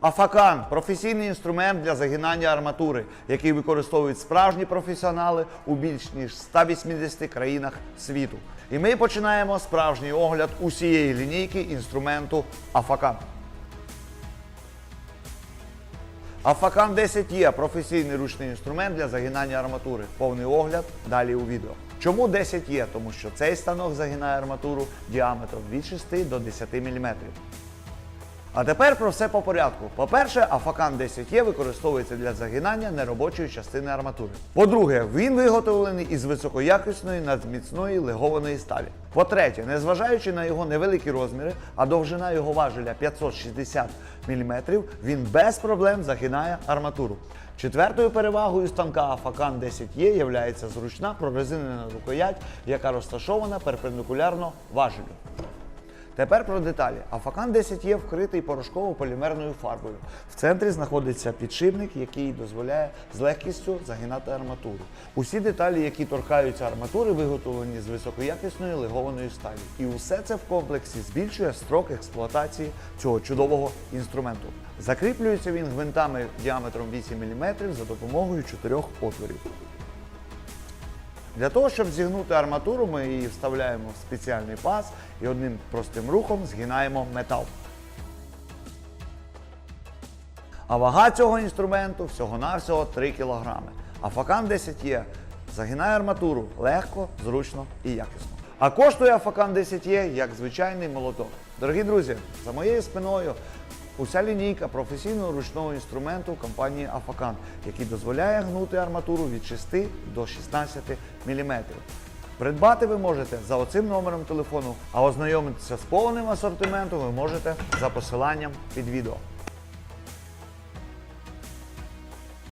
Афакан професійний інструмент для загинання арматури, який використовують справжні професіонали у більш ніж 180 країнах світу. І ми починаємо справжній огляд усієї лінійки інструменту Афакан. Афакан 10 є професійний ручний інструмент для загинання арматури. Повний огляд далі у відео. Чому 10 є? Тому що цей станок загинає арматуру діаметром від 6 до 10 мм. А тепер про все по порядку. По-перше, Афакан 10 є використовується для загинання неробочої частини арматури. По-друге, він виготовлений із високоякісної надміцної легованої сталі. По-третє, незважаючи на його невеликі розміри, а довжина його важеля 560 мм, він без проблем загинає арматуру. Четвертою перевагою станка Афакан 10 є є зручна прорезинена рукоять, яка розташована перпендикулярно важелю. Тепер про деталі. Афакан 10 є вкритий порошково-полімерною фарбою. В центрі знаходиться підшипник, який дозволяє з легкістю загинати арматуру. Усі деталі, які торкаються арматури, виготовлені з високоякісної легованої сталі. І усе це в комплексі збільшує строк експлуатації цього чудового інструменту. Закріплюється він гвинтами діаметром 8 мм за допомогою чотирьох отворів. Для того, щоб зігнути арматуру, ми її вставляємо в спеціальний паз і одним простим рухом згинаємо метал. А вага цього інструменту всього-навсього 3 кг. А Факан 10 є загинає арматуру легко, зручно і якісно. А коштує Афакан 10 є як звичайний молоток. Дорогі друзі, за моєю спиною уся лінійка професійного ручного інструменту компанії Афакан, який дозволяє гнути арматуру від 6 до 16 мм. Придбати ви можете за оцим номером телефону, а ознайомитися з повним асортиментом ви можете за посиланням під відео.